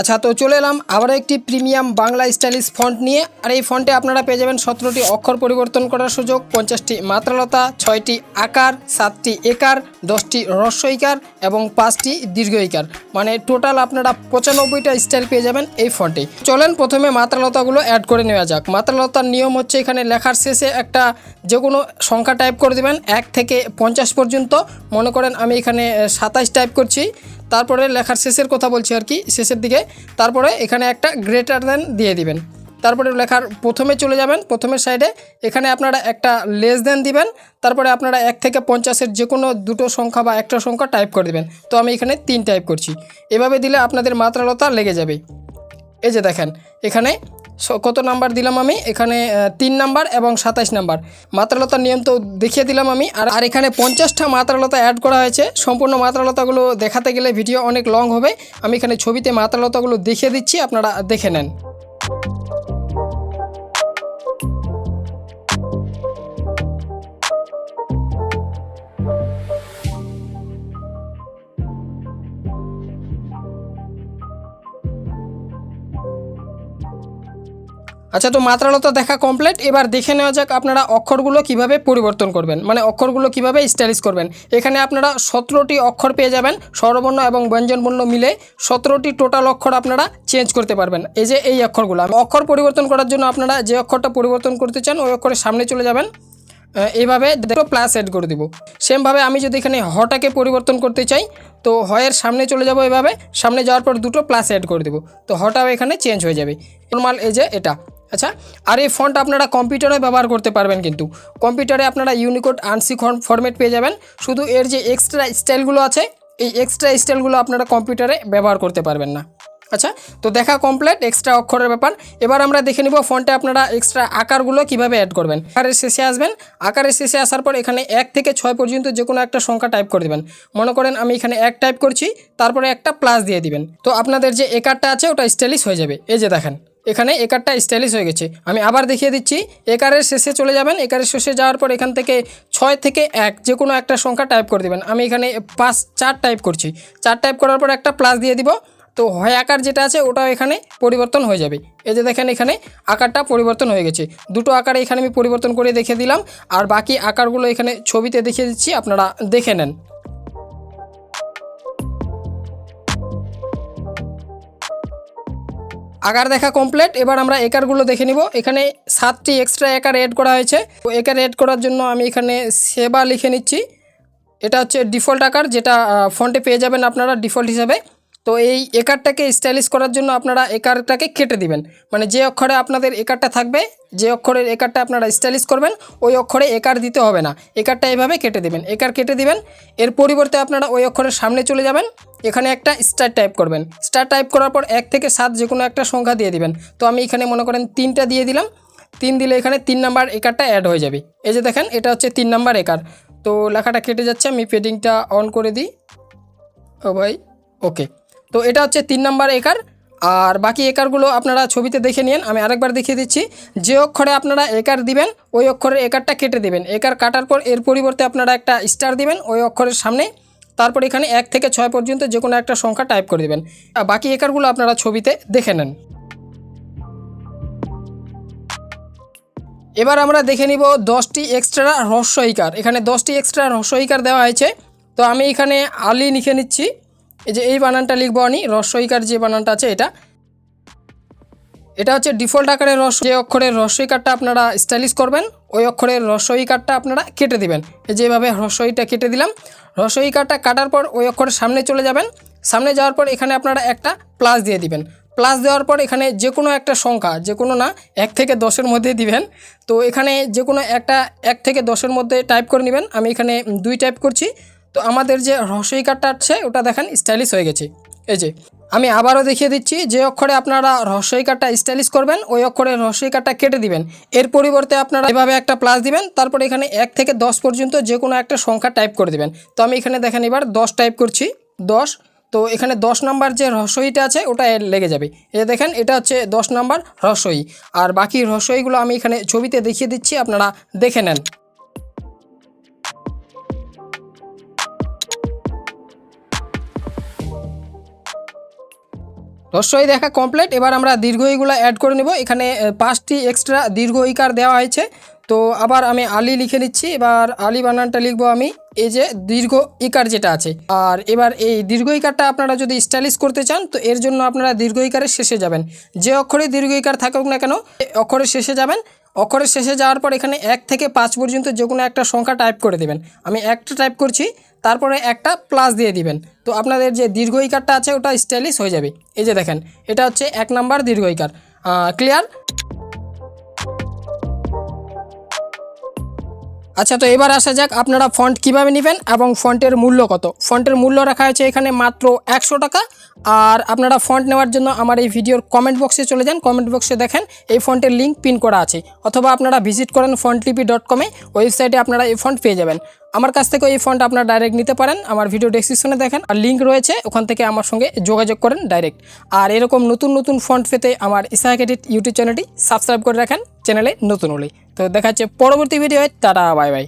আচ্ছা তো চলে এলাম আবার একটি প্রিমিয়াম বাংলা স্টাইলিশ ফন্ট নিয়ে। আর এই ফন্টে আপনারা পেয়ে যাবেন সতেরোটি অক্ষর পরিবর্তন করার সুযোগ, পঞ্চাশটি মাত্রালতা, ছয়টি আকার, সাতটি একার, দশটি হ্রস্বইকার এবং পাঁচটি দীর্ঘইকার মানে টোটাল আপনারা পঁচানব্বইটা স্টাইল পেয়ে যাবেন এই ফন্টে। চলেন প্রথমে মাত্রালতাগুলো অ্যাড করে নেওয়া যাক। মাত্রালতার নিয়ম হচ্ছে এখানে লেখার শেষে একটা যে কোনো সংখ্যা টাইপ করে দেবেন, এক থেকে পঞ্চাশ পর্যন্ত। মনে করেন আমি এখানে সাতাশ টাইপ করছি। তারপরে লেখার শেষের কথা বলছি আর কি, শেষের দিকে। তারপরে এখানে একটা গ্রেটার দেন দিয়ে দিবেন। তারপরে লেখার প্রথমে চলে যাবেন, প্রথমের সাইডে এখানে আপনারা একটা লেস দেন দিবেন, তারপরে আপনারা এক থেকে পঞ্চাশের যে কোনো দুটো সংখ্যা বা একটা সংখ্যা টাইপ করে দেবেন। তো আমি এখানে তিন টাইপ করছি। এভাবে দিলে আপনাদের মাত্রালতা লেগে যাবে। এই যে দেখেন, এখানে কত নাম্বার দিলাম আমি? এখানে তিন নাম্বার এবং সাতাইশ নাম্বার। মাত্রালতার নিয়ম তো দেখিয়ে দিলাম আমি। আর আর এখানে পঞ্চাশটা মাত্রালতা অ্যাড করা হয়েছে। সম্পূর্ণ মাত্রালতাগুলো দেখাতে গেলে ভিডিও অনেক লং হবে। আমি এখানে ছবিতে মাত্রালতাগুলো দেখিয়ে দিচ্ছি, আপনারা দেখে নেন। আচ্ছা তো মাত্রালতা দেখা কমপ্লিট এবার দেখে নেওয়া যাক আপনারা অক্ষরগুলো কীভাবে পরিবর্তন করবেন। মানে অক্ষরগুলো কীভাবে স্টাইলিশ করবেন। এখানে আপনারা সতেরোটি অক্ষর পেয়ে যাবেন, স্বরবর্ণ এবং ব্যঞ্জনবর্ণ মিলে সতেরোটি টোটাল অক্ষর আপনারা চেঞ্জ করতে পারবেন। এই যে এই অক্ষরগুলো অক্ষর পরিবর্তন করার জন্য আপনারা যে অক্ষরটা পরিবর্তন করতে চান, ওই অক্ষরের সামনে চলে যাবেন। এইভাবে দুটো প্লাস অ্যাড করে দেবো। সেমভাবে আমি যদি এখানে হটাকে পরিবর্তন করতে চাই, তো হয়ের সামনে চলে যাব এভাবে সামনে যাওয়ার পর দুটো প্লাস অ্যাড করে দেবো। তো হটাও এখানে চেঞ্জ হয়ে যাবে। নর্মাল এই যে এটা। আচ্ছা আর এই ফন্ট আপনারা কম্পিউটারে ব্যবহার করতে পারবেন কিন্তু। কম্পিউটারে আপনারা ইউনিকোড আনসি ফরম্যাট পেয়ে যাবেন। শুধু এর যে এক্সট্রা স্টাইলগুলো আছে, এই এক্সট্রা স্টাইলগুলো আপনারা কম্পিউটারে ব্যবহার করতে পারবেন না। আচ্ছা তো দেখা কমপ্লিট এক্সট্রা অক্ষরের ব্যাপার। এবার আমরা দেখে নিব ফন্টে আপনারা এক্সট্রা আকারগুলো কীভাবে অ্যাড করবেন। আকারের শেষে আসবেন। আকারের শেষে আসার পর এখানে এক থেকে ছয় পর্যন্ত যে কোনো একটা সংখ্যা টাইপ করে দেবেন। মনে করেন আমি এখানে এক টাইপ করছি, তারপরে একটা প্লাস দিয়ে দিবেন। তো আপনাদের যে একারটা আছে, ওটা স্টাইলিশ হয়ে যাবে। এই যে দেখেন। এখানে একারটা স্টাইলিশ হয়ে গেছে। আমি আবার দেখিয়ে দিচ্ছি, একারের শেষে চলে যাবেন, একারের শেষে যাওয়ার পর এখান থেকে ছয় থেকে এক, যে কোনো একটা সংখ্যা টাইপ করে দেবেন। আমি এখানে পাঁচ, চার টাইপ করছি। চার টাইপ করার পর একটা প্লাস দিয়ে দিব। তো হয় আকার যেটা আছে, ওটাও এখানে পরিবর্তন হয়ে যাবে। এই যে দেখেন এখানে আকারটা পরিবর্তন হয়ে গেছে। দুটো আকার এখানে আমি পরিবর্তন করে দেখে দিলাম। আর বাকি আকারগুলো এখানে ছবিতে দেখিয়ে দিচ্ছি, আপনারা দেখে নেন। আকার দেখা কমপ্লিট এবার আমরা একারগুলো দেখে নিব। এখানে সাতটি এক্সট্রা একার এড করা হয়েছে। তো একার এড করার জন্য আমি এখানে সেবা লিখে নিচ্ছি। এটা হচ্ছে ডিফল্ট আকার, যেটা ফন্টে পেয়ে যাবেন আপনারা ডিফল্ট হিসাবে। তো এই একারটাকে স্টাইলিশ করার জন্য আপনারা একারটাকে কেটে দিবেন। মানে যে অক্ষরে আপনাদের একারটা থাকবে, যে অক্ষরের একারটা আপনারা স্টাইলিশ করবেন, ওই অক্ষরে একার দিতে হবে না। একারটা এভাবে কেটে দিবেন। একার কেটে দিবেন। এর পরিবর্তে আপনারা ওই অক্ষরের সামনে চলে যাবেন। এখানে একটা স্টার টাইপ করবেন। স্টার টাইপ করার পর এক থেকে সাত যে কোনো একটা সংখ্যা দিয়ে দিবেন। তো আমি এখানে মনে করেন তিনটা দিয়ে দিলাম। তিন দিলে এখানে তিন নাম্বার একারটা অ্যাড হয়ে যাবে। এই যে দেখেন, এটা হচ্ছে তিন নাম্বার একার তো লেখাটা কেটে যাচ্ছে, আমি পেডিংটা অন করে দিই। ও ভাই ওকে তো এটা হচ্ছে তিন নাম্বার একার আর বাকি একারগুলো আপনারা ছবিতে দেখে নিন, আমি আরেকবার দেখিয়ে দিচ্ছি। যে অক্ষরে আপনারা একার দিবেন, ওই অক্ষরের একারটা কেটে দিবেন। একার কাটার পর এর পরিবর্তে আপনারা একটা স্টার দিবেন, ওই অক্ষরের সামনে তারপর এখানে এক থেকে ছয় পর্যন্ত যে কোনো একটা সংখ্যা টাইপ করে দেবেন। বাকি একারগুলো আপনারা ছবিতে দেখে নেন। এবার আমরা দেখে নিব দশটি এক্সট্রা রহস্যহিকার এখানে দশটি এক্সট্রা রহস্যহিকার দেওয়া হয়েছে। তো আমি এখানে আলি লিখে নিচ্ছি। এই যে এই বানানটা লিখব আমি রহস্যহিকার যে বানানটা আছে এটা। এটা হচ্ছে ডিফল্ট আকারের রস, যে অক্ষরের রসই কাঠটা আপনারা স্টাইলিশ করবেন, ওই অক্ষরের রসই কাঠটা আপনারা কেটে দিবেন। যেভাবে হ্রস্বইটা কেটে দিলাম, রসই কাঠটা কাটার পর ওই অক্ষরের সামনে চলে যাবেন। সামনে যাওয়ার পর এখানে আপনারা একটা প্লাস দিয়ে দিবেন। প্লাস দেওয়ার পর এখানে যে কোনো একটা সংখ্যা, যে কোনো না, এক থেকে দশের মধ্যে দিবেন। তো এখানে যে কোনো একটা এক থেকে দশের মধ্যে টাইপ করে নেবেন। আমি এখানে দুই টাইপ করছি। তো আমাদের যে রসই কাঠটা আছে, ওটা দেখেন স্টাইলিশ হয়ে গেছে। এই যে আমি আবারও দেখিয়ে দিচ্ছি, যে অক্ষরে আপনারা হ্রস্বইকারটা স্টাইলিশ করবেন, ওই অক্ষরে হ্রস্বইকারটা কেটে দিবেন। এর পরিবর্তে আপনারা এভাবে একটা প্লাস দিবেন, তারপর এখানে এক থেকে দশ পর্যন্ত যে কোনো একটা সংখ্যা টাইপ করে দিবেন। তো আমি এখানে দেখেন এবার দশ টাইপ করছি, দশ। তো এখানে দশ নাম্বার যে হ্রস্বইটা আছে, ওটা লেগে যাবে। এ দেখেন, এটা হচ্ছে দশ নাম্বার হ্রস্বই আর বাকি হ্রস্বইগুলো আমি এখানে ছবিতে দেখিয়ে দিচ্ছি, আপনারা দেখে নেন। রস্যই দেখা কমপ্লিট এবার আমরা দীর্ঘ ইগুলো অ্যাড করে নেব। এখানে পাঁচটি এক্সট্রা দীর্ঘ ইকার দেওয়া হয়েছে। তো আবার আমি আলি লিখে নিচ্ছি। এবার আলি বানানটা লিখব আমি। এই যে দীর্ঘ ইকার যেটা আছে। আর এবার এই দীর্ঘ ইকারটা আপনারা যদি স্টাইলিশ করতে চান, তো এর জন্য আপনারা দীর্ঘ ইকারের শেষে যাবেন। যে অক্ষরে দীর্ঘ ইকার থাকুক না কেন অক্ষরের শেষে যাবেন। অক্ষরের শেষে যাওয়ার পর এখানে এক থেকে পাঁচ পর্যন্ত যে কোনো একটা সংখ্যা টাইপ করে দেবেন। আমি একটা টাইপ করছি। তারপরে একটা প্লাস দিয়ে দিবেন। তো আপনাদের যে দীর্ঘ ইকারটা আছে ওটা স্টাইলিশ হয়ে যাবে। এই যে দেখেন, এটা হচ্ছে এক নাম্বার দীর্ঘ ইকার। ক্লিয়ার আচ্ছা তো এবার আসা যাক আপনারা ফন্ট কীভাবে নেবেন এবং ফন্টের মূল্য কত। ফন্টের মূল্য রাখা হয়েছে এখানে মাত্র একশো টাকা। আর আপনারা ফন্ট নেওয়ার জন্য আমার এই ভিডিওর কমেন্ট বক্সে চলে যান। কমেন্ট বক্সে দেখেন এই ফন্টের লিঙ্ক পিন করা আছে। অথবা আপনারা ভিজিট করেন ফন্টলিপি ডট কমে ওয়েবসাইটে আপনারা এই ফন্ট পেয়ে যাবেন। আমার কাছ থেকে এই ফন্ট আপনারা ডাইরেক্ট নিতে পারেন। আমার ভিডিও ডেসক্রিপশনে দেখেন। আর লিঙ্ক রয়েছে, ওখান থেকে আমার সঙ্গে যোগাযোগ করেন ডাইরেক্ট আর এরকম নতুন নতুন ফন্ট পেতে আমার ইসাহাক এডিট ইউটিউব চ্যানেলটি সাবস্ক্রাইব করে রাখেন। চ্যানেলে নতুন হলেই তো দেখা হচ্ছে পরবর্তী ভিডিও টাটা বাই বাই